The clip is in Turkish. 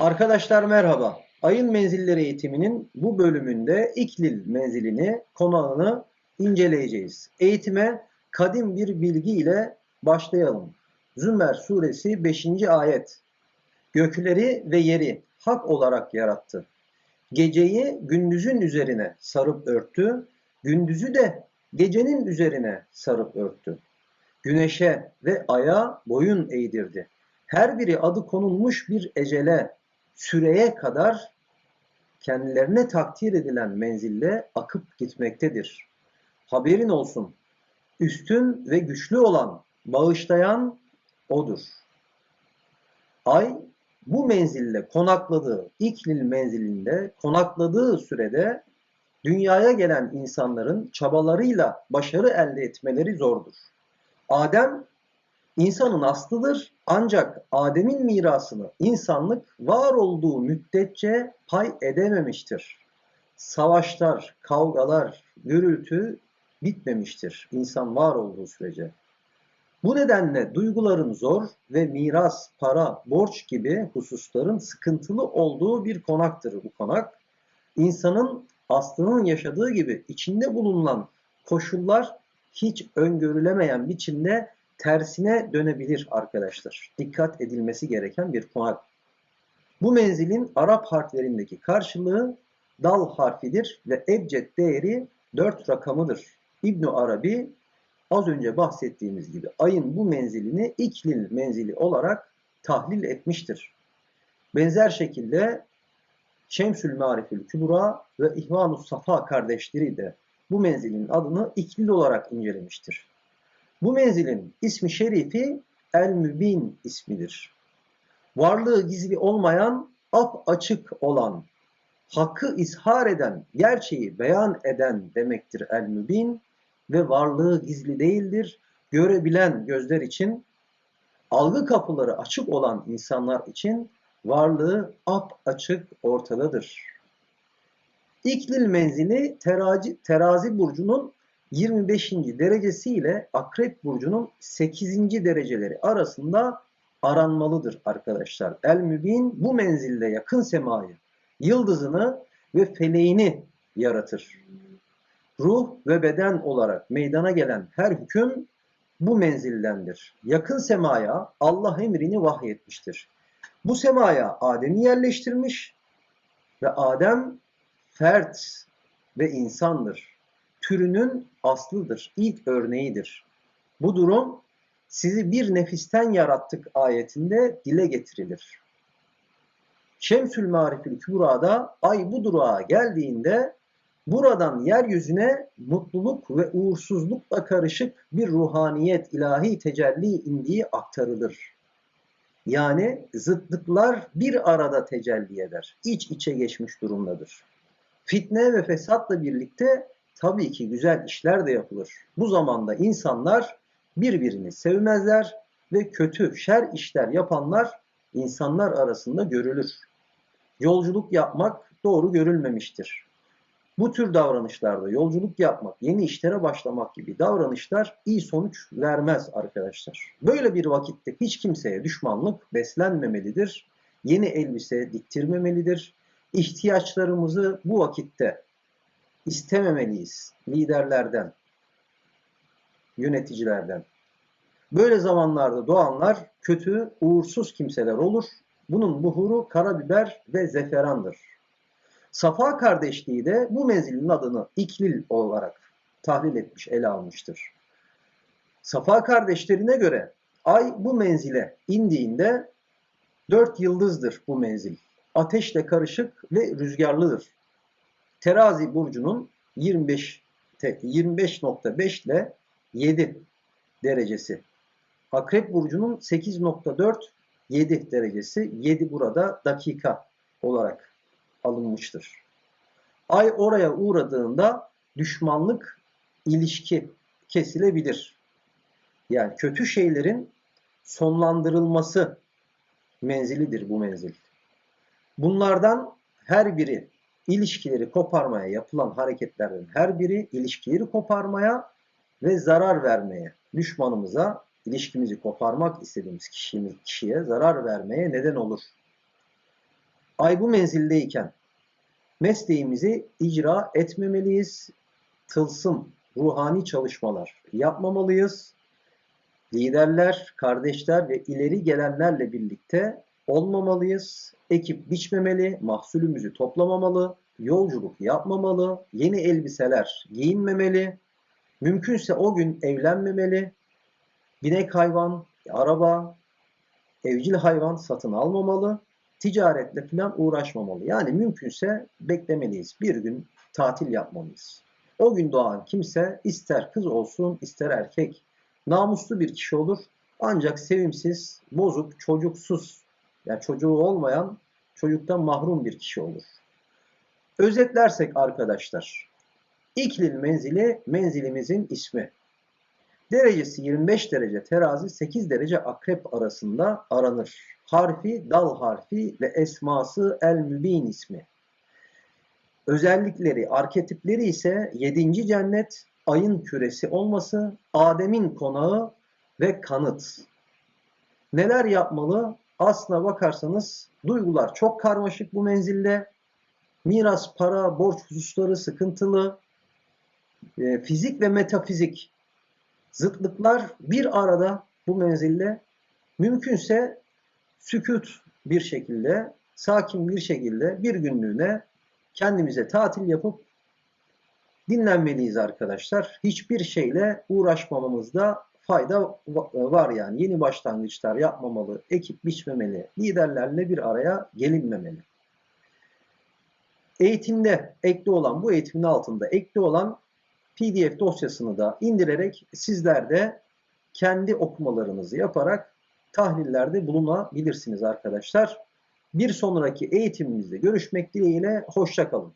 Arkadaşlar merhaba. Ayın menzilleri eğitiminin bu bölümünde İklil menzilini, konağını inceleyeceğiz. Eğitime kadim bir bilgi ile başlayalım. Zümer suresi 5. ayet. Gökleri ve yeri hak olarak yarattı. Geceyi gündüzün üzerine sarıp örttü, gündüzü de gecenin üzerine sarıp örttü. Güneşe ve aya boyun eğdirdi. Her biri adı konulmuş bir ecele, süreye kadar kendilerine takdir edilen menzille akıp gitmektedir. Haberin olsun, üstün ve güçlü olan, bağışlayan O'dur. Ay bu menzille konakladığı, İklil menzilinde konakladığı sürede dünyaya gelen insanların çabalarıyla başarı elde etmeleri zordur. Adem insanın aslıdır ancak Adem'in mirasını insanlık var olduğu müddetçe pay edememiştir. Savaşlar, kavgalar, gürültü bitmemiştir insan var olduğu sürece. Bu nedenle duyguların zor ve miras, para, borç gibi hususların sıkıntılı olduğu bir konaktır bu konak. İnsanın aslının yaşadığı gibi içinde bulunan koşullar hiç öngörülemeyen biçimde tersine dönebilir arkadaşlar. Dikkat edilmesi gereken bir konak. Bu menzilin Arap harflerindeki karşılığı dal harfidir ve ebced değeri 4 rakamıdır. İbn Arabi az önce bahsettiğimiz gibi ayın bu menzilini iklil menzili olarak tahlil etmiştir. Benzer şekilde Şemsül Marifül Kübra ve İhvanus Safa kardeşleri de bu menzilin adını iklil olarak incelemiştir. Bu menzilin ismi şerifi El-Mübin ismidir. Varlığı gizli olmayan, ap açık olan, hakkı ishar eden, gerçeği beyan eden demektir El-Mübin ve varlığı gizli değildir. Görebilen gözler için, algı kapıları açık olan insanlar için varlığı ap açık ortadadır. İklil menzili terazi, terazi burcunun 25. derecesi ile Akrep burcunun 8. dereceleri arasında aranmalıdır arkadaşlar. El Mübin bu menzilde yakın semayı, yıldızını ve feleğini yaratır. Ruh ve beden olarak meydana gelen her hüküm bu menzildendir. Yakın semaya Allah emrini vahyetmiştir. Bu semaya Adem'i yerleştirmiş ve Adem fert ve insandır. Türünün aslıdır, ilk örneğidir. Bu durum sizi bir nefisten yarattık ayetinde dile getirilir. Şemsül Marifül Kübra'da ay bu durağa geldiğinde buradan yeryüzüne mutluluk ve uğursuzlukla karışık bir ruhaniyet ilahi tecelli indiği aktarılır. Yani zıtlıklar bir arada tecelli eder. İç içe geçmiş durumdadır. Fitne ve fesatla birlikte tabii ki güzel işler de yapılır. Bu zamanda insanlar birbirini sevmezler ve kötü, şer işler yapanlar insanlar arasında görülür. Yolculuk yapmak doğru görülmemiştir. Bu tür davranışlarda yolculuk yapmak, yeni işlere başlamak gibi davranışlar iyi sonuç vermez arkadaşlar. Böyle bir vakitte hiç kimseye düşmanlık beslenmemelidir. Yeni elbise diktirmemelidir. İhtiyaçlarımızı bu vakitte istememeliyiz liderlerden, yöneticilerden. Böyle zamanlarda doğanlar kötü, uğursuz kimseler olur. Bunun buhuru karabiber ve zeferandır. Safa kardeşliği de bu menzilin adını İklil olarak tahlil etmiş, ele almıştır. Safa kardeşlerine göre ay bu menzile indiğinde dört yıldızdır bu menzil. Ateşle karışık ve rüzgarlıdır. Terazi burcunun 25 25.5 ile 7 derecesi. Akrep burcunun 8.4 7 derecesi. 7 burada dakika olarak alınmıştır. Ay oraya uğradığında düşmanlık ilişki kesilebilir. Yani kötü şeylerin sonlandırılması menzilidir bu menzil. Bunlardan her biri ilişkileri koparmaya yapılan hareketlerden her biri ilişkileri koparmaya ve zarar vermeye, düşmanımıza ilişkimizi koparmak istediğimiz kişimiz, kişiye zarar vermeye neden olur. Ay bu menzildeyken mesleğimizi icra etmemeliyiz. Tılsım, ruhani çalışmalar yapmamalıyız. Liderler, kardeşler ve ileri gelenlerle birlikte olmamalıyız. Ekip biçmemeli, mahsulümüzü toplamamalı, yolculuk yapmamalı, yeni elbiseler giyinmemeli, mümkünse o gün evlenmemeli, binek hayvan, araba, evcil hayvan satın almamalı, ticaretle falan uğraşmamalı. Yani mümkünse beklemeliyiz. Bir gün tatil yapmalıyız. O gün doğan kimse ister kız olsun ister erkek namuslu bir kişi olur. Ancak sevimsiz, bozuk, çocuksuz, yani çocuğu olmayan, çocuktan mahrum bir kişi olur. Özetlersek arkadaşlar, İklil menzili menzilimizin ismi. Derecesi 25 derece terazi 8 derece akrep arasında aranır. Harfi dal harfi ve esması el mübin ismi. Özellikleri, arketipleri ise 7. cennet, ayın küresi olması, Adem'in konağı ve kanıt. Neler yapmalı? Aslına bakarsanız duygular çok karmaşık bu menzilde. Miras, para, borç hususları sıkıntılı. E, fizik ve metafizik zıtlıklar bir arada bu menzilde. Mümkünse sükut bir şekilde, sakin bir şekilde bir günlüğüne kendimize tatil yapıp dinlenmeliyiz arkadaşlar. Hiçbir şeyle uğraşmamamızda fayda var yani. Yeni başlangıçlar yapmamalı, ekip biçmemeli, liderlerle bir araya gelinmemeli. Eğitimde ekli olan, bu eğitimin altında ekli olan PDF dosyasını da indirerek sizler de kendi okumalarınızı yaparak tahlillerde bulunabilirsiniz arkadaşlar. Bir sonraki eğitimimizde görüşmek dileğiyle hoşçakalın.